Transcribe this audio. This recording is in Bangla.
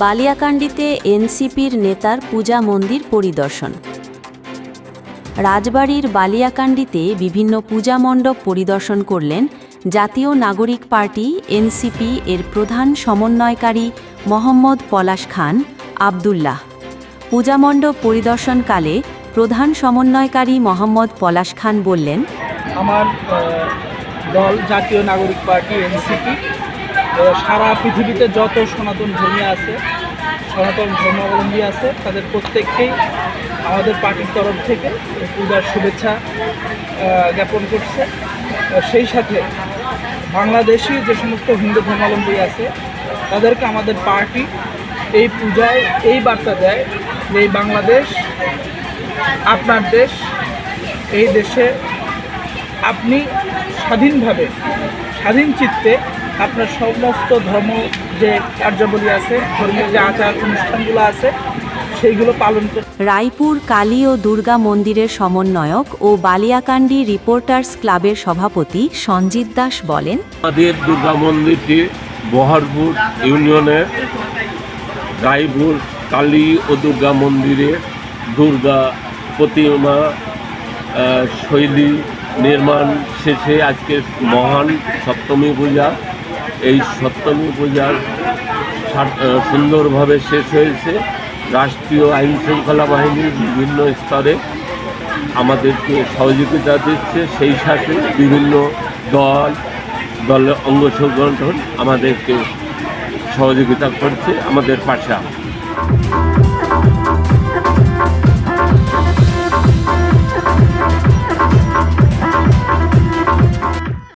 বালিয়াকান্দিতে এনসিপির নেতার পূজা মন্দির পরিদর্শন। রাজবাড়ির বালিয়াকান্দিতে বিভিন্ন পূজা মণ্ডপ পরিদর্শন করলেন জাতীয় নাগরিক পার্টি এনসিপি এর প্রধান সমন্বয়কারী মোহাম্মদ পলাশ খান আবদুল্লাহ। পূজা মণ্ডপ পরিদর্শনকালে প্রধান সমন্বয়কারী মোহাম্মদ পলাশ খান বললেন, আমার দল জাতীয় নাগরিক পার্টি এনসিপি সারা পৃথিবীতে যত সনাতন ধর্মী আছে, সনাতন ধর্মাবলম্বী আছে, তাদের প্রত্যেককেই আমাদের পার্টির তরফ থেকে পূজার শুভেচ্ছা জ্ঞাপন করছে। সেই সাথে বাংলাদেশি যে সমস্ত হিন্দু ধর্মাবলম্বী আছে, তাদেরকে আমাদের পার্টি এই পূজায় এই বার্তা দেয় যে এই বাংলাদেশ, আপনার দেশ, এই দেশে আপনি স্বাধীনভাবে, স্বাধীন চিত্তে আপনার সমস্ত ধর্ম যে কার্যাবলী আছে ধর্মের যে আচার অনুষ্ঠানগুলো আছে সেইগুলো পালন করতে রায়পুর কালী ও দুর্গা মন্দিরের সমন্বয়ক ও বালিয়াকান্ডি রিপোর্টার্স ক্লাবের সভাপতি সঞ্জিত দাস বলেন আমাদের দুর্গা মন্দিরটি বহরপুর ইউনিয়নের রায়পুর কালী ও দুর্গা মন্দিরে দুর্গা প্রতিমা শৈলী নির্মাণ শেষে আজকে মহান সপ্তমী পূজা। এই সপ্তমী পূজার সুন্দরভাবে শেষ হয়েছে। রাষ্ট্রীয় আইন শৃঙ্খলা বাহিনীর বিভিন্ন স্তরে আমাদেরকে সহযোগিতা দিচ্ছে। সেই সাথে বিভিন্ন দল, দলের অঙ্গ সংগঠন আমাদেরকে সহযোগিতা করছে আমাদের পাশে।